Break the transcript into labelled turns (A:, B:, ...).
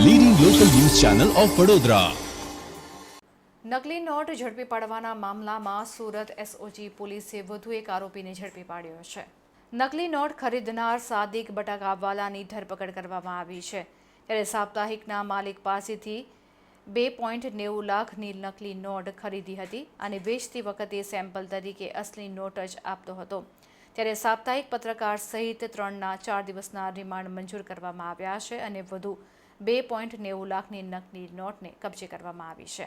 A: Channel of Vadodara
B: નકલી note ઝડપી પાડવાના મામલામાં સુરત એસઓજી પોલીસે વધુ એક આરોપીને ઝડપી પાડ્યો છે. નકલી નોટ ખરીદનાર સાદિક બટાકાવાલાની ધરપકડ કરવામાં આવી છે. ત્યારે સાપ્તાહિકના માલિક પાસેથી બે પોઈન્ટ નેવું લાખની નકલી નોટ ખરીદી હતી અને વેચતી વખતે સેમ્પલ તરીકે અસલી નોટ જ આપતો હતો. ત્યારે સાપ્તાહિક પત્રકાર સહિત ત્રણના ચાર દિવસના રિમાન્ડ મંજૂર કરવામાં આવ્યા છે અને વધુ બે પોઈન્ટ નેવું લાખની નકલી નોટને કબજે કરવામાં આવી છે.